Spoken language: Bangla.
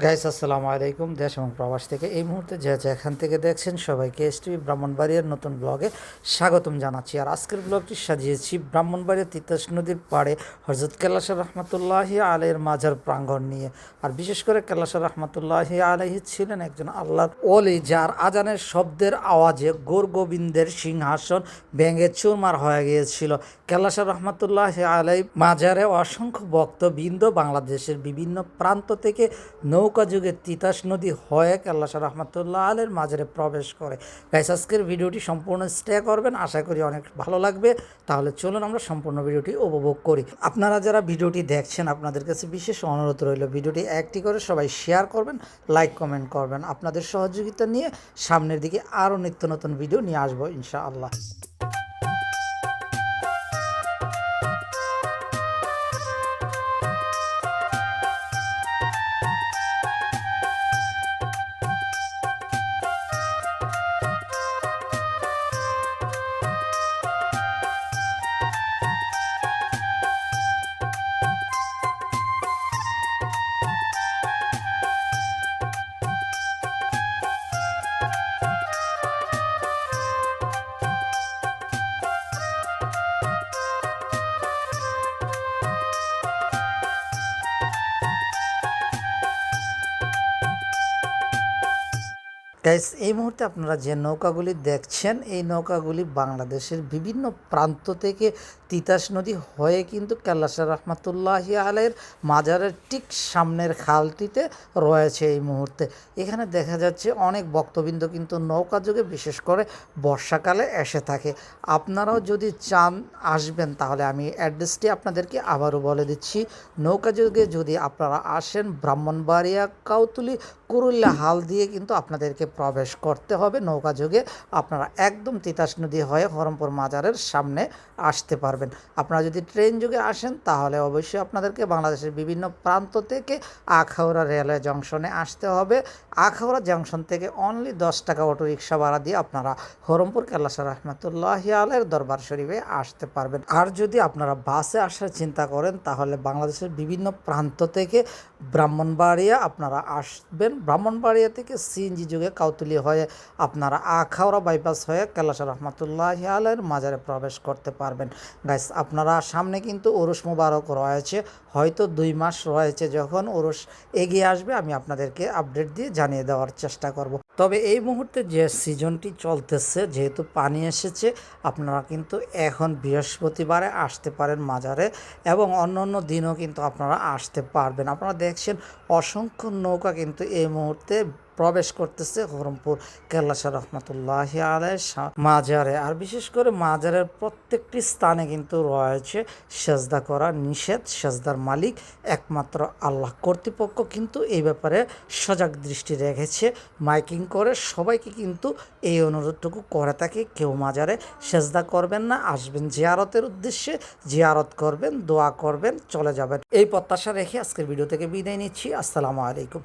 গাইস আসসালামু আলাইকুম। দেশ এবং প্রবাস থেকে এই মুহূর্তে যে যেখান থেকে দেখছেন সবাইকে এস টিভি ব্রাহ্মণবাড়িয়ার নতুন ব্লগে স্বাগতম জানাচ্ছি। আর আজকের ব্লগটি সাজিয়েছি ব্রাহ্মণবাড়িয়া তিতাস নদীর পাড়ে হজরত কেলাসা রহমতুল্লাহি আলের মাজার প্রাঙ্গণ নিয়ে। আর বিশেষ করে কেলাসা রহমতুল্লাহি আলহি ছিলেন একজন আল্লাহর ওলি, যার আজানের শব্দের আওয়াজে গোর গোবিন্দের সিংহাসন ভেঙে চুরমার হয়ে গিয়েছিল। কেলাসা রহমতুল্লাহ আলাই মাজারে অসংখ্য ভক্তবৃন্দ বাংলাদেশের বিভিন্ন প্রান্ত থেকে নৌকা যুগে তিতাস নদী হয়ে কেল্লাসা রহমতুল্লাহ আলের মাজারে প্রবেশ করে। গাইস আজকের ভিডিওটি সম্পূর্ণ স্টে করবেন, আশা করি অনেক ভালো লাগবে। তাহলে চলুন আমরা সম্পূর্ণ ভিডিওটি উপভোগ করি। আপনারা যারা ভিডিওটি দেখছেন, আপনাদের কাছে বিশেষ অনুরোধ রইল, ভিডিওটি একটি করে সবাই শেয়ার করবেন লাইক কমেন্ট করবেন। আপনাদের সহযোগিতা নিয়ে সামনের দিকে আরও নিত্য নতুন ভিডিও নিয়ে আসব, ইনশাআল্লাহ। গাইস এই মুহূর্তে আপনারা যে নৌকাগুলি দেখছেন, এই নৌকাগুলি বাংলাদেশের বিভিন্ন প্রান্ত থেকে তিতাস নদী হয়ে কিন্তু কেল্লাসা রহমতুল্লাহ আলের মাজারের ঠিক সামনের খালটিতে রয়েছে এই মুহূর্তে। এখানে দেখা যাচ্ছে অনেক ভক্তবৃন্দ কিন্তু নৌকা যুগে, বিশেষ করে বর্ষাকালে এসে থাকে। আপনারাও যদি চান আসবেন, তাহলে আমি অ্যাড্রেসটি আপনাদেরকে আবারও বলে দিচ্ছি। নৌকা যুগে যদি আপনারা আসেন, ব্রাহ্মণবাড়িয়া, কাউতুলি, কুরুল্লা হাল দিয়ে কিন্তু আপনাদেরকে প্রবেশ করতে হবে। নৌকা যুগে আপনারা একদম তিতাস নদী হয়ে হরমপুর মাজারের সামনে আসতে পারবেন। আপনারা যদি ট্রেন যুগে আসেন, তাহলে অবশ্যই আপনাদেরকে বাংলাদেশের বিভিন্ন প্রান্ত থেকে আখাউড়া রেলওয়ে জংশনে আসতে হবে। আখাউড়া জংশন থেকে অনলি দশ টাকা অটো রিক্সা ভাড়া দিয়ে আপনারা হরমপুর কেল্লাসা রহমতুল্লাহ আলের দরবার শরীফে আসতে পারবেন। আর যদি আপনারা বাসে আসার চিন্তা করেন, তাহলে বাংলাদেশের বিভিন্ন প্রান্ত থেকে ব্রাহ্মণবাড়িয়া আপনারা আসবেন। ব্রাহ্মণবাড়িয়া থেকে সিএনজি যুগে কাউতুলি হয়ে আপনারা আখাউড়া বাইপাস হয়ে কেলাসা রহমতুল্লাহ আলের মাজারে প্রবেশ করতে পারবেন। গাইস, আপনারা সামনে কিন্তু ওরস মুবারক রয়েছে। হয়তো দুই মাস রয়েছে যখন ওরস এগিয়ে আসবে, আমি আপনাদেরকে আপডেট দিয়ে জানিয়ে দেওয়ার চেষ্টা করব। তবে এই মুহূর্তে যে সিজনটি চলতেছে, যেহেতু পানি এসেছে, আপনারা কিন্তু এখন বৃহস্পতিবারে আসতে পারেন মাজারে এবং অন্য অন্য দিনও কিন্তু আপনারা আসতে পারবেন। আপনারা দেখছেন অসংখ্য নৌকা কিন্তু এই মুহূর্তে প্রবেশ করতেছে হরমপুর কেল্লাশা রহমতুল্লাহ আলাই মাজারে। আর বিশেষ করে মাজারের প্রত্যেকটি স্থানে কিন্তু রয়েছে সেজদা করা নিষেধ, সেজদার মালিক একমাত্র আল্লাহ কর্তৃপক্ষ কিন্তু এই ব্যাপারে সজাগ দৃষ্টি রেখেছে, মাইকিং করে সবাইকে কিন্তু এই অনুরোধটুকু করে থাকে, কেউ মাজারে সেজদা করবেন না, আসবেন জিয়ারতের উদ্দেশ্যে, জিয়ারত করবেন, দোয়া করবেন, চলে যাবেন। এই প্রত্যাশা রেখে আজকের ভিডিও থেকে বিদায় নিচ্ছি, আসসালামু আলাইকুম।